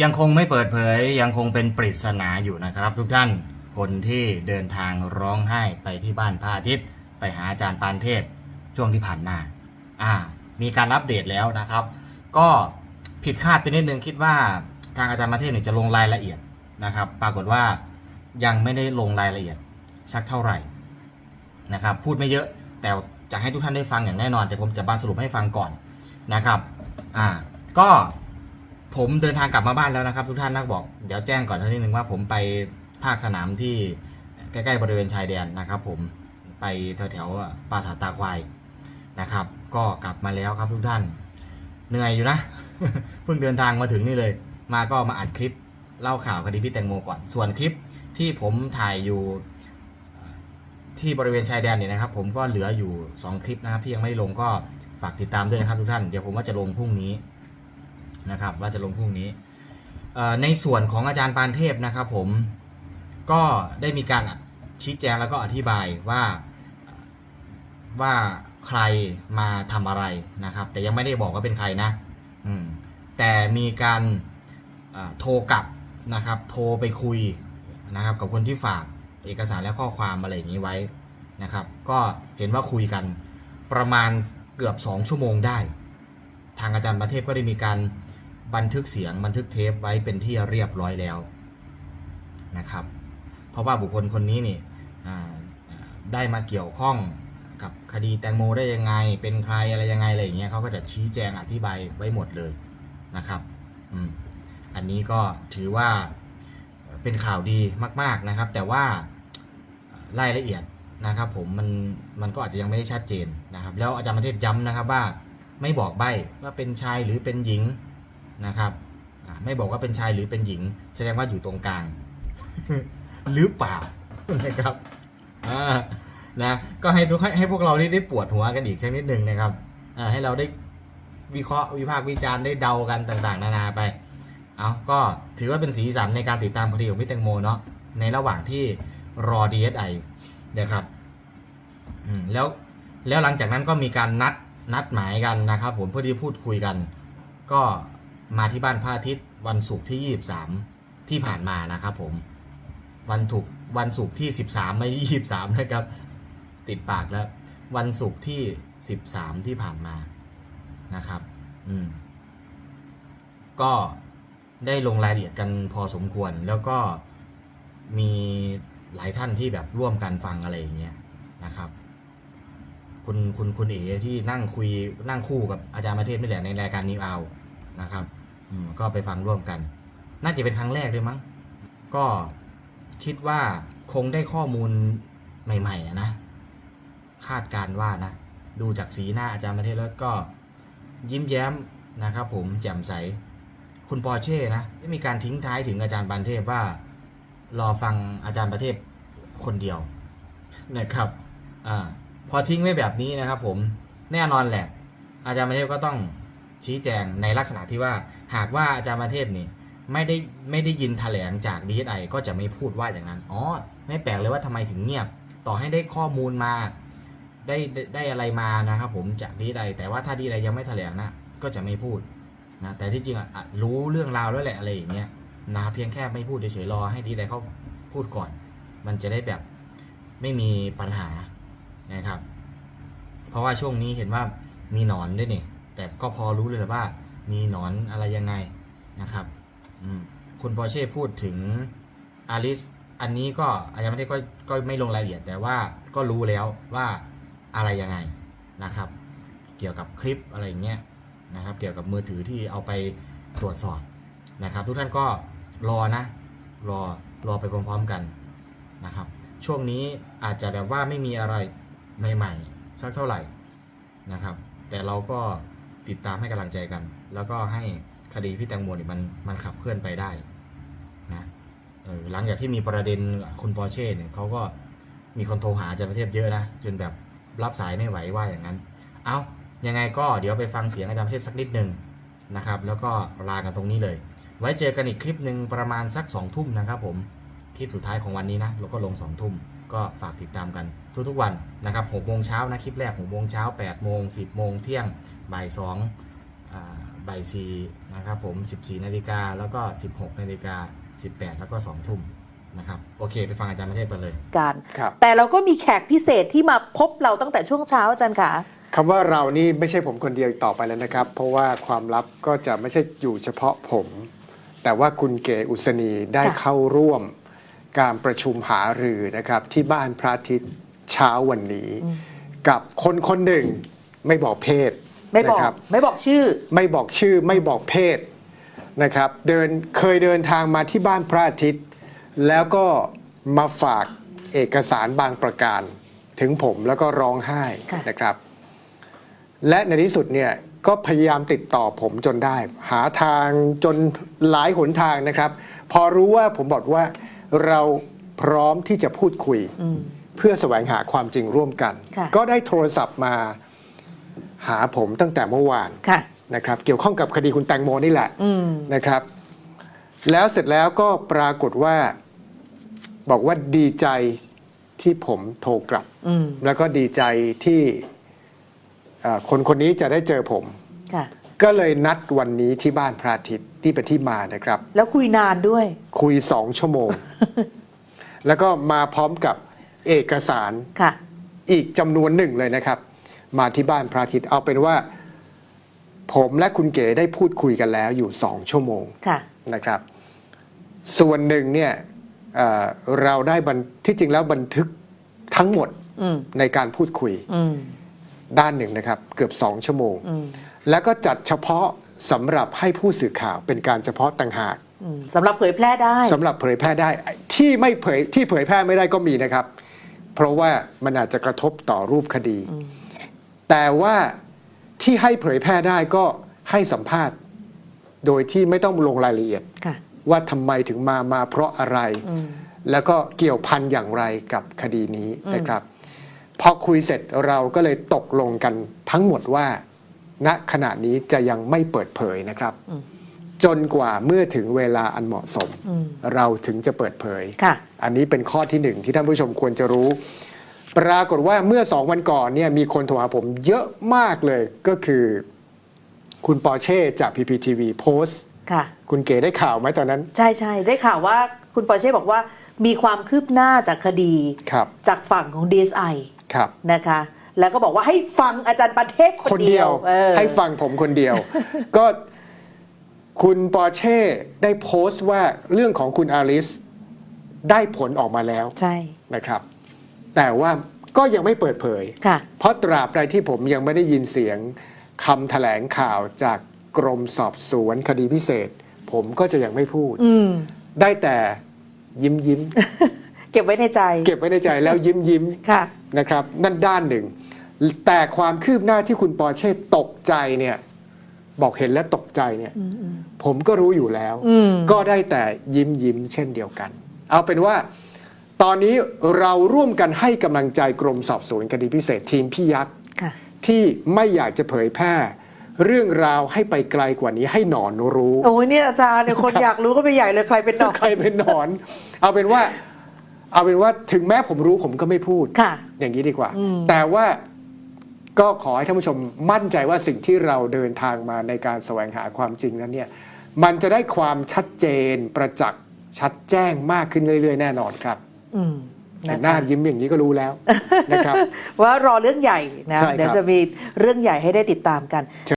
ยังคงไม่เปิดเผยยังคงเป็นปริศนาอยู่นะครับ ทุกท่านคนที่เดินทางร้องไห้ไปที่บ้านพระอาทิตย์ ไปหาอาจารย์ปานเทพช่วงที่ผ่านมาอ่า มีการอัปเดตแล้วนะครับ ก็ผิดคาดไปนิดนึงคิดว่าทางอาจารย์มาเทพเนี่ยจะลงรายละเอียดนะครับ ปรากฏว่ายังไม่ได้ลงรายละเอียดสักเท่าไหร่นะครับ พูดไม่เยอะแต่จะให้ทุกท่านได้ฟังอย่างแน่นอนแต่ผมจะบานสรุปให้ฟังก่อนนะครับ อ่า ก็ ผมเดินทางกลับมาบ้านแล้วนะครับ ทุกท่านนักบอกเดี๋ยวแจ้งก่อนเท่านี้นึงว่าผมไปภาคสนามที่ใกล้ๆบริเวณชายแดนนะครับ ผมไปแถวๆปราสาทตาควายนะครับ ก็กลับมาแล้วครับทุกท่าน เหนื่อยอยู่นะเพิ่งเดินทางมาถึงนี่เลย มาก็มาอัดคลิปเล่าข่าวคดีพี่แตงโมก่อน ส่วนคลิปที่ผมถ่ายอยู่ที่บริเวณชายแดนเนี่ยนะครับ ผมก็เหลืออยู่ 2 คลิปนะครับ ที่ยังไม่ได้ลงก็ฝากติดตามด้วยนะครับทุกท่าน เดี๋ยวผมว่าจะลงพรุ่งนี้ นะครับว่าจะลงพรุ่งนี้ ในส่วนของอาจารย์ปานเทพนะครับผมก็ได้มีการชี้แจงแล้วก็อธิบายว่าว่าใครมาทำอะไรนะครับ แต่ยังไม่ได้บอกว่าเป็นใครนะแต่มีการโทรกลับนะครับ โทรไปคุยนะครับ กับคนที่ฝากเอกสารและข้อความอะไรอย่างนี้ไว้นะครับ ก็เห็นว่าคุยกันประมาณเกือบ 2 ชั่วโมงได้ ทางอาจารย์ประเทศก็ได้มีการบันทึกเสียงบันทึกเทปไว้เป็นที่เรียบร้อยแล้วนะครับ เพราะว่าบุคคลคนนี้นี่ได้มาเกี่ยวข้องกับคดีแตงโมได้ยังไง เป็นใครอะไรยังไงอะไรอย่างเงี้ยเขาก็จะชี้แจงอธิบายไว้หมดเลยนะครับอืมอันนี้ก็ถือว่าเป็นข่าวดีมาก ๆนะครับ แต่ว่ารายละเอียดนะครับผมมันมันก็อาจจะยังไม่ได้ชัดเจนนะครับ แล้วอาจารย์ประเทศย้ำนะครับว่า ไม่บอกใบว่าเป็นชายหรือเป็นหญิงนะครับไม่บอกว่าเป็นชายหรือเป็นหญิง แสดงว่าอยู่ตรงกลาง หรือเปล่านะครับนะก็ให้ทุกให้พวกเราได้ได้ปวดหัวกันอีกสักนิดหนึ่งนะครับอให้เราได้วิเคราะห์วิพากษ์วิจารณ์ได้เดากันต่าง ๆ นานาไปเอาก็ถือว่าเป็นสีสันในการติดตามคดีของพี่แตงโมเนาะในระหว่างที่รอ DSI นะครับแล้วแล้วหลังจากนั้นก็มีการนัด นัดหมายกันนะครับผมเพื่อที่พูดคุยกัน ก็มาที่บ้านพระอาทิตย์วันศุกร์ที่ 23 ที่ผ่านมานะครับผมวันถูกวันศุกร์ที่ 13 ไม่ 23 นะครับ ติดปากแล้ว วันศุกร์ที่ 13 ที่ผ่านมานะครับ อืม ก็ได้ลงรายละเอียดกันพอสมควร แล้วก็มีหลายท่านที่แบบร่วมกันฟังอะไรอย่างเงี้ยนะครับ คุณคุณคุณเอ๋ที่นั่งคุยนั่งคู่กับอาจารย์ประเทศไม่แหละในรายการนิวเอานะครับก็ไปฟังร่วมกัน น่าจะเป็นครั้งแรกด้วยมั้ง ก็คิดว่าคงได้ข้อมูลใหม่ๆนะ คาดการว่านะ ดูจากสีหน้าอาจารย์ประเทศแล้วก็ยิ้มแย้มนะครับ ผมแจ่มใส คุณปอเช่นะได้มีการทิ้งท้ายถึงอาจารย์ปานเทพว่า รอฟังอาจารย์ประเทศคนเดียวนะครับ อ่า พอทิ้งไว้แบบนี้นะครับ ผมแน่นอนแหละ อาจารย์ประเทศก็ต้องชี้แจงในลักษณะที่ว่า หากว่าอาจารย์ประเทศนี่ไม่ได้ไม่ได้ยินแถลงจาก DSI ก็จะไม่พูดว่าอย่างนั้นอ๋อไม่แปลกเลยว่าทำไมถึงเงียบ ต่อให้ได้ข้อมูลมาได้ได้อะไรมานะครับ ผมจาก DSI แต่ว่าถ้า DSI ยังไม่แถลงนะก็จะไม่พูดนะแต่ที่จริงอะรู้เรื่องราวแล้วแหละอะไรอย่างเงี้ยนะเพียงแค่ไม่พูดเฉยๆรอให้ DSI เขาพูดก่อน มันจะได้แบบไม่มีปัญหา นะครับ เพราะว่าช่วงนี้เห็นว่ามีหนอนด้วยนี่แต่ก็พอรู้เลยแหละว่า มีหนอนอะไรยังไงนะครับคุณปอเช่พูดถึงอาริสอันนี้ก็อาจารย์ไม่ได้ก็ก็ไม่ลงรายละเอียดแต่ว่าก็รู้แล้วว่าอะไรยังไงนะครับ เกี่ยวกับคลิปอะไรอย่างเงี้ยนะครับ เกี่ยวกับมือถือที่เอาไปตรวจสอบนะครับ ทุกท่านก็รอนะ รอรอไปพร้อมๆกันนะครับ ช่วงนี้อาจจะแบบว่าไม่มีอะไร ใหม่ๆสักเท่าไหร่นะครับ แต่เราก็ติดตามให้กำลังใจกัน แล้วก็ให้คดีพี่แตงโมนี่มันมันขับเคลื่อนไปได้นะออหลังจากที่มีประเด็นคุณปอเช่เนี่ยเขาก็มีคนโทรหาอาจารย์ประเทศเยอะนะจนแบบรับสายไม่ไหวว่าอย่างนั้น เอายังไงก็เดี๋ยวไปฟังเสียงอาจารย์ประเทศสักนิดหนึ่งนะครับ แล้วก็ลากันตรงนี้เลย ไว้เจอกันอีกคลิปหนึ่งประมาณสัก2องทุ่มนะครับผมคลิปสุดท้ายของวันนี้นะแล้วก็ลง2องทุ่ม ก็ฝากติดตามกันทุกๆวันนะครับหกโมงเช้านะคลิปแรกหกโมงเช้า8โมง10โมงเที่ยงบ่าย2อ่าบ่าย4นะครับผม14นาฬิกาแล้วก็16นาฬิกา18แล้วก็2ทุ่มนะครับโอเค ไปฟังอาจารย์ประเทศกันเลยการครับแต่เราก็มีแขกพิเศษที่มาพบเราตั้งแต่ช่วงเช้าอาจารย์ค่ะคำว่าเรานี่ไม่ใช่ผมคนเดียวอีกต่อไปแล้วนะครับ เพราะว่าความลับก็จะไม่ใช่อยู่เฉพาะผม แต่ว่าคุณเก๋อุศนีได้ค่ะเข้าร่วม การประชุมหารือนะครับที่บ้านพระอาทิตย์เช้าวันนี้ กับคนคนหนึ่งไม่บอกเพศไม่บอกนะครับไม่บอกชื่อ ไม่บอกชื่อไม่บอกเพศนะครับ เดินเคยเดินทางมาที่บ้านพระอาทิตย์ แล้วก็มาฝากเอกสารบางประการ ถึงผมแล้วก็ร้องไห้ค่ะ นะครับ และในที่สุดเนี่ยก็พยายามติดต่อผมจนได้ หาทางจนหลายหนทางนะครับ พอรู้ว่าผมบอกว่า เราพร้อมที่จะพูดคุยอืมเพื่อแสวงหาความจริงร่วมกันค่ะก็ได้โทรศัพท์มาหาผมตั้งแต่เมื่อวานค่ะนะครับ เกี่ยวข้องกับคดีคุณแตงโมนี่แหละอืมนะครับ แล้วเสร็จแล้วก็ปรากฏว่า บอกว่าดีใจที่ผมโทรกลับอืมแล้วก็ดีใจที่เอ่อคนคนนี้จะได้เจอผมค่ะ ก็เลยนัดวันนี้ที่บ้านพระอาทิตย์ที่เป็นที่มานะครับ แล้วคุยนานด้วย คุยสองชั่วโมง แล้วก็มาพร้อมกับเอกสารค่ะ อีกจำนวนหนึ่งเลยนะครับ มาที่บ้านพระอาทิตย์เอาเป็นว่า ผมและคุณเก๋ได้พูดคุยกันแล้วอยู่สองชั่วโมงค่ะ นะครับ ส่วนหนึ่งเนี่ยเอ่อเราได้บันที่จริงแล้วบันทึกทั้งหมดอืม ในการพูดคุยอืม ด้านหนึ่งนะครับ เกือบสองชั่วโมง อืม แล้วก็จัดเฉพาะสำหรับให้ผู้สื่อข่าวเป็นการเฉพาะต่างหากอืมสำหรับเผยแพร่ได้สำหรับเผยแพร่ได้ที่ไม่เผยที่เผยแพร่ไม่ได้ก็มีนะครับ เพราะว่ามันอาจจะกระทบต่อรูปคดีอืมแต่ว่าที่ให้เผยแพร่ได้ก็ให้สัมภาษณ์ โดยที่ไม่ต้องลงรายละเอียด ค่ะ ว่าทำไมถึงมามาเพราะอะไร อืม แล้วก็เกี่ยวพันอย่างไรกับคดีนี้อืมนะครับ พอคุยเสร็จเราก็เลยตกลงกันทั้งหมดว่า ณขณะนี้จะยังไม่เปิดเผยนะครับอืมจนกว่าเมื่อถึงเวลาอันเหมาะสมอืมเราถึงจะเปิดเผยค่ะอันนี้เป็นข้อที่หนึ่งที่ท่านผู้ชมควรจะรู้ ปรากฏว่าเมื่อสองวันก่อนเนี่ยมีคนโทรหาผมเยอะมากเลยก็คือคุณปอร์เช่จาก PPTV โพสต์ค่ะคุณเก๋ได้ข่าวไหมตอนนั้น ใช่ใช่ได้ข่าวว่าคุณปอร์เช่บอกว่ามีความคืบหน้าจากคดีครับจากฝั่งของ DSI ครับนะคะ แล้วก็บอกว่าให้ฟังอาจารย์ประเทศคคนนเดีเดียยววเออให้ฟังผมคนเดียว ก็คุณปอร์เช่ได้โพสต์ว่าเรื่องของคุณอาริสได้ผลออกมาแล้วใช่นะครับ แต่ว่าก็ยังไม่เปิดเผยค่ะเพราะตราบใดที่ผมยังไม่ได้ยินเสียงคำแถลงข่าวจากกรมสอบสวนคดีพิเศษ ผมก็จะยังไม่พูดอืมได้แต่ยิ้มยิ้ม เก็บไว้ในใจ เก็บไว้ในใจแล้วยิ้มยิ้มค่ะนะครับนั่นด้านหนึ่ง แต่ความคืบหน้าที่คุณปอร์เช่ตกใจเนี่ยบอกเห็นแล้วตกใจเนี่ยอืมอืมผมก็รู้อยู่แล้วอืมก็ได้แต่ยิ้มยิ้มเช่นเดียวกัน เอาเป็นว่า ตอนนี้เราร่วมกันให้กำลังใจกรมสอบสวนคดีพิเศษทีมพี่ยักษ์ค่ะที่ไม่อยากจะเผยแพร่ เรื่องราวให้ไปไกลกว่านี้ให้หนอนรู้ โอ้ยเนี่ยอาจารย์เนี่ยคนอยากรู้ก็ไปใหญ่เลยใครเป็นหนอนใครเป็นหนอน เอาเป็นว่า เอาเป็นว่าถึงแม้ผมรู้ผมก็ไม่พูด ค่ะ อย่างนี้ดีกว่าอืมแต่ว่าก็ขอให้ท่านผู้ชมมั่นใจว่าสิ่งที่เราเดินทางมาในการแสวงหาความจริงนั้นเนี่ย มันจะได้ความชัดเจนประจักษ์ชัดแจ้งมากขึ้นเรื่อย ๆ แน่นอนครับ อืมแต่ะหน้าคะยิ้มอย่างนี้ก็รู้แล้วนะครับ ว่ารอเรื่องใหญ่นะ ใช่ครับ เดี๋ยวจะมีเรื่องใหญ่ให้ได้ติดตามกัน